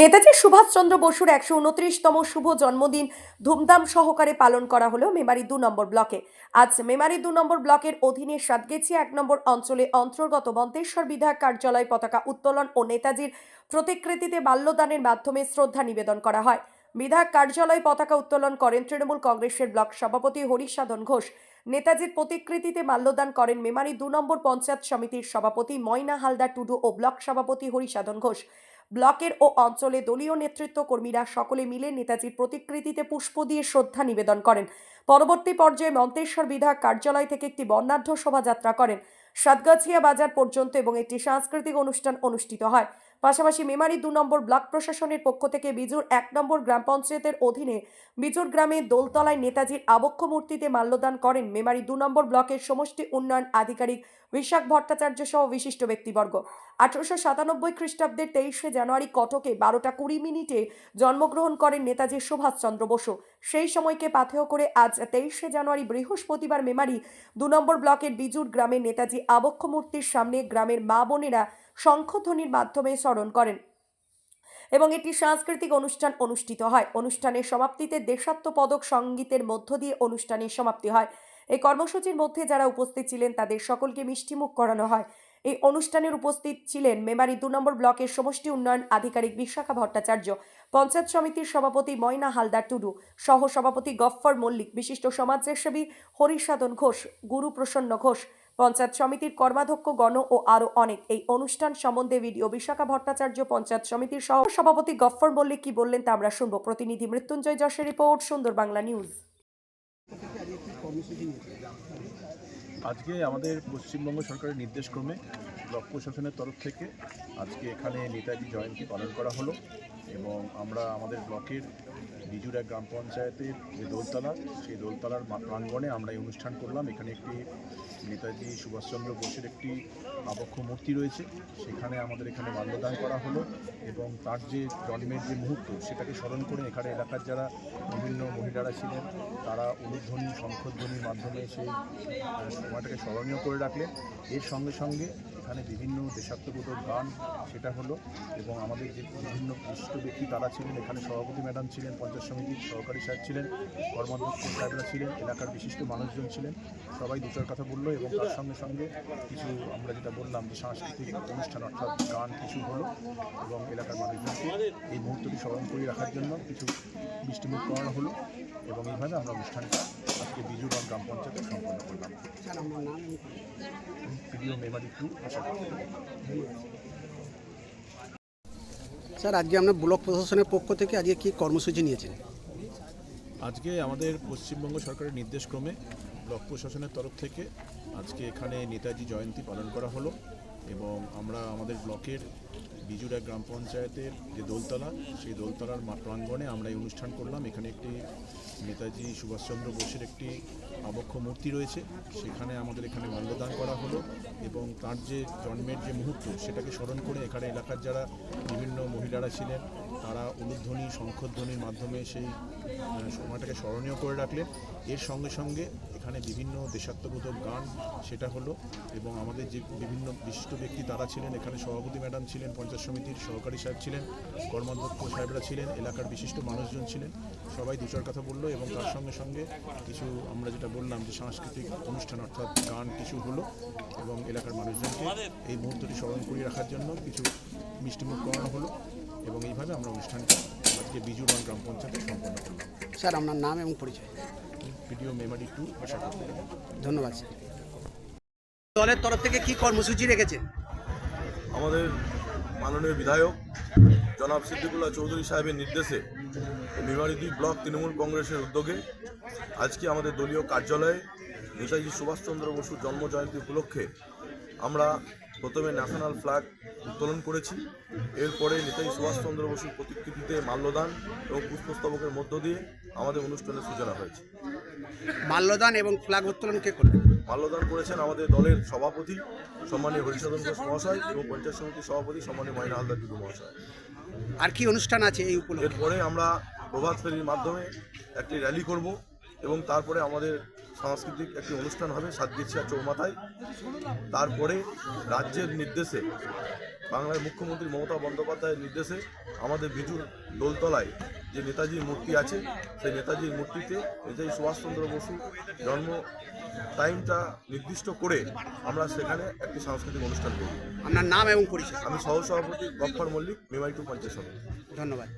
নেতাজি সুভাষচন্দ্র বসুর একশো উনত্রিশতম শুভ জন্মদিন ধুমধাম সহকারে পালন করা হলো মেমারি দু নম্বর ব্লকে। আজ মেমারি দু নম্বর ব্লকের অধীনে সাতগেছিয়া এক নম্বর অঞ্চলে অন্তর্গত মন্তেশ্বর বিধায়ক কার্যালয় পতাকা উত্তোলন ও নেতাজির প্রতিকৃতিতে বাল্যদানের মাধ্যমে শ্রদ্ধা নিবেদন করা হয়। বিধায়ক কার্যালয় পতাকা উত্তোলন করেন তৃণমূল কংগ্রেসের ব্লক সভাপতি হরিসাধন ঘোষ। নেতাজির প্রতিকৃতিতে মাল্যদান করেন মেমারি দু নম্বর পঞ্চায়েত সমিতির সভাপতি ময়না হালদার টুডু ও ব্লক সভাপতি হরিসাধন ঘোষ। ব্লকের ও অঞ্চলে দলীয় নেতৃত্ব কর্মীরা সকলে মিলে নেতাজির প্রতিকৃতিতে পুষ্প দিয়ে শ্রদ্ধা নিবেদন করেন। পরবর্তী পর্যায়ে মন্তেশ্বর বিধায়ক কার্যালয় থেকে একটি বর্ণাঢ্য শোভাযাত্রা করেন। সাতগাছিয়া বাজার পর্যন্ত এবং একটি সাংস্কৃতিক অনুষ্ঠান অনুষ্ঠিত হয়। পাশাপাশি মেমারি দু নম্বর ব্লক প্রশাসনের পক্ষ থেকে বিজুর এক নম্বর গ্রাম পঞ্চায়েতের অধীনে বিজুর গ্রামে দোলতলায় নেতাজির আবক্ষ মূর্তিতে মাল্যদান করেন মেমারি দু নম্বর ব্লকের সমষ্টি উন্নয়ন আধিকারিক বিশাখ ভট্টাচার্য সহ বিশিষ্ট ব্যক্তিবর্গ। আঠারোশো সাতানব্বই খ্রিস্টাব্দের তেইশে জানুয়ারি কটকে বারোটা কুড়ি মিনিটে জন্মগ্রহণ করেন নেতাজি সুভাষচন্দ্র বসু। সেই সময়কে পাথেয় করে আজ তেইশে জানুয়ারি বৃহস্পতিবার মেমারি দু নম্বর ব্লকের বিজুর গ্রামে নেতাজি আবক্ষ মূর্তির সামনে গ্রামের মা বোনেরা শঙ্খধ্বনির মাধ্যমে স্মরণ করেন এবং একটি সাংস্কৃতিক অনুষ্ঠান অনুষ্ঠিত হয়। অনুষ্ঠানের সমাপ্তিতে দেশাত্মপদক সঙ্গীতের মধ্য দিয়ে অনুষ্ঠানের সমাপ্তি হয়। এই কর্মসূচির মধ্যে যারা উপস্থিত ছিলেন, তাদের সকলকে মিষ্টিমুখ করানো হয়। এই অনুষ্ঠানের উপস্থিত ছিলেন মেমারি দু নম্বর ব্লকের সমষ্টি উন্নয়ন আধিকারিক বিশাখা ভট্টাচার্য, পঞ্চায়েত সমিতির সভাপতি ময়না হালদার টুডু সহ সভাপতি গফফর মল্লিক, বিশিষ্ট সমাজসেবী হরিসাধন ঘোষ, গুরু প্রসন্ন ঘোষ, পঞ্চায়েত সমিতির কর্মাধ্যক্ষ গণ ও আরও অনেক। এই অনুষ্ঠান সম্বন্ধে ভিডিও বিশাখা ভট্টাচার্য, পঞ্চায়েত সমিতির সহ সভাপতি গফফর মল্লিক কি বললেন তা আমরা শুনব। প্রতিনিধি মৃত্যুঞ্জয় যশের রিপোর্ট সুন্দর বাংলা নিউজ। আজকে আমাদের পশ্চিমবঙ্গ সরকারের নির্দেশক্রমে ব্লক প্রশাসনের তরফ থেকে আজকে এখানে নেতাজি জয়ন্তী পালন করা হলো এবং আমরা আমাদের ব্লকের বিজুরা গ্রাম পঞ্চায়েতের যে দোলতলা, সেই দোলতলার প্রাঙ্গণে আমরা এই অনুষ্ঠান করলাম। এখানে একটি নেতাজি সুভাষচন্দ্র বোসের একটি আবক্ষ মূর্তি রয়েছে। সেখানে আমাদের এখানে মাল্যদান করা হলো এবং তার যে জন্মের যে মুহূর্ত, সেটাকে স্মরণ করে এখানে এলাকার যারা বিভিন্ন মহিলারা ছিলেন, তারা অনুধ্বনি, শঙ্খধ্বনির মাধ্যমে সেই সময়টাকে স্মরণীয় করে রাখলেন। এর সঙ্গে সঙ্গে এখানে বিভিন্ন দেশাত্মবোধক গান, সেটা হলো, এবং আমাদের যে বিভিন্ন বিশিষ্ট ব্যক্তি তারা ছিলেন, এখানে সভাপতি ম্যাডাম ছিলেন, পঞ্চায়েত সমিতির সহকারী সাহেব ছিলেন, কর্মাধ্যক্ষ সাহেবরা ছিলেন, এলাকার বিশিষ্ট মানুষজন ছিলেন, সবাই দুটোর কথা বলল এবং তার সঙ্গে সঙ্গে কিছু আমরা যেটা বললাম যে সাংস্কৃতিক অনুষ্ঠান অর্থাৎ গান কিছু হলো এবং এলাকার মানুষজনকে এই মুহূর্তটি স্মরণ করে রাখার জন্য কিছু মিষ্টিমুখ করানো হলো এবং এইভাবে আমরা অনুষ্ঠানটা আজকে বিজুগঞ্জ গ্রাম পঞ্চায়েতে সম্পন্ন করলাম। স্যার মেমারি টু আশা আজকে আমরা ব্লক প্রশাসনের পক্ষ থেকে আজকে কি কর্মসূচি নিয়েছেন? আজকে আমাদের পশ্চিমবঙ্গ সরকারের নির্দেশক্রমে ব্লক প্রশাসনের তরফ থেকে আজকে এখানে নেতাজি জয়ন্তী পালন করা হলো এবং আমরা আমাদের ব্লকের বিজুরা গ্রাম পঞ্চায়েতের যে দোলতলা, সেই দোলতলার প্রাঙ্গণে আমরা এই অনুষ্ঠান করলাম। এখানে একটি নেতাজি সুভাষচন্দ্র বোসের একটি আবক্ষ মূর্তি রয়েছে। সেখানে আমাদের এখানে মাল্যদান করা হলো এবং তার যে জন্মের যে মুহূর্ত, সেটাকে স্মরণ করে এখানে এলাকার যারা বিভিন্ন মহিলারা ছিলেন, তারা অনুধ্বনি শঙ্খধ্বনির মাধ্যমে সেই সময়টাকে স্মরণীয় করে রাখলেন। এর সঙ্গে সঙ্গে এখানে বিভিন্ন দেশাত্মবোধক গান, সেটা হলো, এবং আমাদের যে বিভিন্ন বিশিষ্ট ব্যক্তি তারা ছিলেন, এখানে সভাপতি ম্যাডাম ছিলেন, পঞ্চায়েত সমিতির সহকারী সাহেব ছিলেন, কর্মাধ্যক্ষ সাহেবরা ছিলেন, এলাকার বিশিষ্ট মানুষজন ছিলেন, সবাই দুচার কথা বলল, এবং তার সঙ্গে সঙ্গে কিছু আমরা যেটা বললাম যে সাংস্কৃতিক অনুষ্ঠান, অর্থাৎ গান কিছু হলো, এবং এলাকার মানুষজনকে এই মুহূর্তটি স্মরণ করিয়ে রাখার জন্য কিছু মিষ্টিমুখ করানো হলো, এবং এইভাবে আমরা অনুষ্ঠানটা আজকে বিজুরবান গ্রাম পঞ্চায়েতে সম্পন্ন করলাম। স্যার, আপনার নাম এবং পরিচয়। ভিডিও মেমারি টু ধন্যবাদ স্যার। দলের তরফ থেকে কি কর্মসূচি রেখেছেন আমাদের মাননীয় বিধায়ক জনাব সিদ্দিকুল্লাহ চৌধুরী সাহেবের নির্দেশে মেমারিদি ব্লক তৃণমূল কংগ্রেসের উদ্যোগে আজকে আমাদের দলীয় কার্যালয়ে নেতাজি সুভাষচন্দ্র বসুর জন্ম জয়ন্তী উপলক্ষে আমরা প্রথমে ন্যাশনাল ফ্ল্যাগ উত্তোলন করেছি। এরপরে নেতাজি সুভাষচন্দ্র বসুর প্রতিকৃতিতে মাল্যদান এবং পুষ্পস্তবকের মধ্য দিয়ে আমাদের অনুষ্ঠানের সূচনা হয়েছে। মাল্যদান এবং ফ্ল্যাগ উত্তোলন কে করলেন? মাল্যদান করেছেন আমাদের দলের সভাপতি সম্মানীয় হরিসাধন ঘোষ মহাশয় এবং পঞ্চায়েত সমিতির সভাপতি সম্মানীয় ময়না হালদার টুডু মহাশয়। আর কি অনুষ্ঠান আছে এই উপলক্ষে? এরপরে আমরা প্রভাত ফেরির মাধ্যমে একটি র্যালি করব এবং তারপরে আমাদের সাংস্কৃতিক একটি অনুষ্ঠান হবে সাতগেছিয়া চৌমাথায়। তারপরে রাজ্যের নির্দেশে বাংলার মুখ্যমন্ত্রী মমতা বন্দ্যোপাধ্যায়ের নির্দেশে আমাদের বিজুর দোলতলায় যে নেতাজির মূর্তি আছে সেই নেতাজির মূর্তিতে নেতাজি সুভাষচন্দ্র বসু জন্ম টাইমটা নির্দিষ্ট করে আমরা সেখানে একটি সাংস্কৃতিক অনুষ্ঠান করি। আপনার নাম এবং পরিচয়। আমি সহসভাপতি গফর মল্লিক মেমারি টু পঞ্চায়েত সমিতি। ধন্যবাদ।